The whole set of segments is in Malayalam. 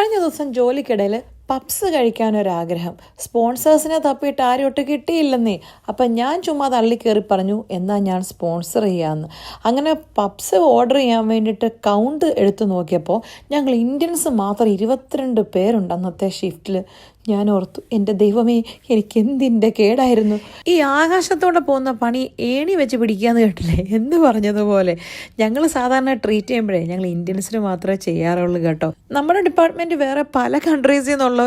കഴിഞ്ഞ ദിവസം ജോലിക്കിടയിൽ പപ്സ് കഴിക്കാനൊരാഗ്രഹം. സ്പോൺസേഴ്സിനെ തപ്പിയിട്ട് ആരും ഒട്ട് കിട്ടിയില്ലെന്നേ. അപ്പം ഞാൻ ചുമ്മാ തള്ളി കയറി പറഞ്ഞു എന്നാൽ ഞാൻ സ്പോൺസർ ചെയ്യാമെന്ന് അങ്ങനെ പപ്സ് ഓർഡർ ചെയ്യാൻ വേണ്ടിയിട്ട് കൗണ്ട് എടുത്തു നോക്കിയപ്പോൾ ഞങ്ങൾ ഇന്ത്യൻസ് മാത്രം ഇരുപത്തിരണ്ട് പേരുണ്ട് അന്നത്തെ ഷിഫ്റ്റിൽ ഞാൻ ഓർത്തു എന്റെ ദൈവമേ എനിക്ക് എന്തിന്റെ കേടായിരുന്നു. ഈ ആകാശത്തോടെ പോകുന്ന പണി ഏണി വെച്ച് പിടിക്കാന്ന് കേട്ടില്ലേ? എന്ന് പറഞ്ഞതുപോലെ. ഞങ്ങൾ സാധാരണ ട്രീറ്റ് ചെയ്യുമ്പോഴേ ഞങ്ങൾ ഇന്ത്യൻസിന് മാത്രമേ ചെയ്യാറുള്ളൂ കേട്ടോ. നമ്മുടെ ഡിപ്പാർട്ട്മെന്റ് വേറെ പല കൺട്രീസിൽ നിന്നുള്ളവരുണ്ടെങ്കിലും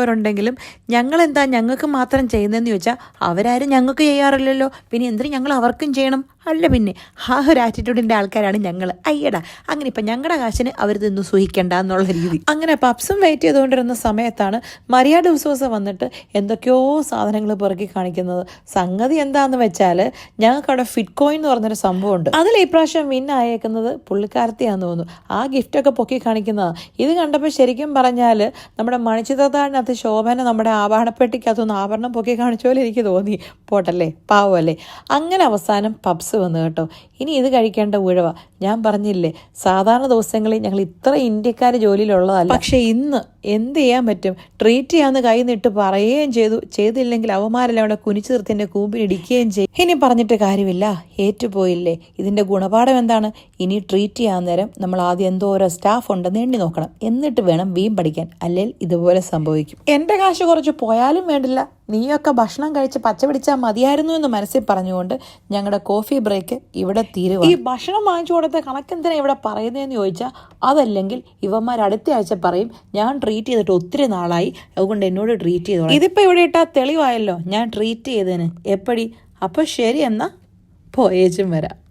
ഞങ്ങൾ എന്താ ഞങ്ങൾക്ക് മാത്രം ചെയ്യുന്നതെന്ന് ചോദിച്ചാൽ അവരാരും ഞങ്ങൾക്ക് ചെയ്യാറില്ലല്ലോ. പിന്നെ എന്തിനും ഞങ്ങൾ അവർക്കും ചെയ്യണം? അല്ല പിന്നെ ആ ഒരു ആറ്റിറ്റ്യൂഡിന്റെ ആൾക്കാരാണ് ഞങ്ങൾ അയ്യടാ അങ്ങനെ ഇപ്പം ഞങ്ങളുടെ കാശിന് അവർ തിന്ന് സൂഹിക്കേണ്ട എന്നുള്ള രീതി. അങ്ങനെ പപ്സും വെയിറ്റ് ചെയ്തുകൊണ്ടിരുന്ന സമയത്താണ് മരിയ ഡിസോസ വന്നിട്ട് എന്തൊക്കെയോ സാധനങ്ങൾ പിറക്കി കാണിക്കുന്നത്. സംഗതി എന്താണെന്ന് വെച്ചാൽ ഞങ്ങൾക്ക് അവിടെ ഫിറ്റ് കോയിൻ എന്ന് പറഞ്ഞൊരു സംഭവമുണ്ട്. അതിൽ ഈ പ്രാവശ്യം വിൻ ആയേക്കുന്നത് പുള്ളിക്കാരത്തിയാന്ന് തോന്നുന്നു. ആ ഗിഫ്റ്റൊക്കെ പൊക്കി കാണിക്കുന്നതാണ് ഇത് കണ്ടപ്പോൾ ശരിക്കും പറഞ്ഞാൽ നമ്മുടെ മണിച്ചിത്രത്താടിനകത്ത് ശോഭന നമ്മുടെ ആഭരണപ്പെട്ടിക്കകത്തുനിന്ന് ആഭരണം പൊക്കി കാണിച്ച പോലെ എനിക്ക് തോന്നി. പോട്ടല്ലേ? പാവമല്ലേ അങ്ങനെ അവസാനം പബ്സ് വന്നു കേട്ടോ. ഇനി ഇത് കഴിക്കേണ്ട ഉഴവ. ഞാൻ പറഞ്ഞില്ലേ സാധാരണ ദിവസങ്ങളിൽ ഞങ്ങൾ ഇത്ര ഇന്ത്യക്കാർ ജോലിയിലുള്ളതല്ല. പക്ഷേ ഇന്ന് എന്ത് ചെയ്യാൻ പറ്റും? ട്രീറ്റ് ചെയ്യാന്ന് കൈ നിട്ട് പറയുകയും ചെയ്തു. ചെയ്തില്ലെങ്കിൽ അവന്മാരെല്ലാം അവിടെ കുനിച്ചു നിർത്തി എന്റെ കൂമ്പിനിടിക്കുകയും ചെയ്യും ഇനി പറഞ്ഞിട്ട് കാര്യമില്ല. ഏറ്റുപോയില്ലേ? ഇതിന്റെ ഗുണപാഠം എന്താണ്? ഇനി ട്രീറ്റ് ചെയ്യാൻ നേരം നമ്മൾ ആദ്യം എന്തോ ഓരോ സ്റ്റാഫ് ഉണ്ടെന്ന് എണ്ണി നോക്കണം. എന്നിട്ട് വേണം വീം പഠിക്കാൻ. അല്ലെങ്കിൽ ഇതുപോലെ സംഭവിക്കും. എന്റെ കാശ് കുറച്ച് പോയാലും വേണ്ടില്ല. നീയൊക്കെ ഭക്ഷണം കഴിച്ച് പച്ച പിടിച്ചാൽ മതിയായിരുന്നു എന്ന് മനസ്സിൽ പറഞ്ഞുകൊണ്ട് ഞങ്ങളുടെ കോഫി ബ്രേക്ക് ഇവിടെ തീരുക ഈ ഭക്ഷണം വാങ്ങിച്ചു കൊടുത്ത കണക്കെന്തിനാ ഇവിടെ പറയുന്നതെന്ന് ചോദിച്ചാൽ അതല്ലെങ്കിൽ ഇവന്മാർ അടുത്ത ആഴ്ച പറയും ഞാൻ ട്രീറ്റ് ചെയ്തിട്ട് ഒത്തിരി നാളായി. അതുകൊണ്ട് എന്നോട് ട്രീറ്റ് ചെയ്തോളാം ഇതിപ്പോൾ ഇവിടെ ഇട്ടാൽ തെളിവായല്ലോ. ഞാൻ ട്രീറ്റ് ചെയ്തതിന്. എപ്പടി? അപ്പോൾ ശരി എന്നാ. പോയേച്ചും വരാം.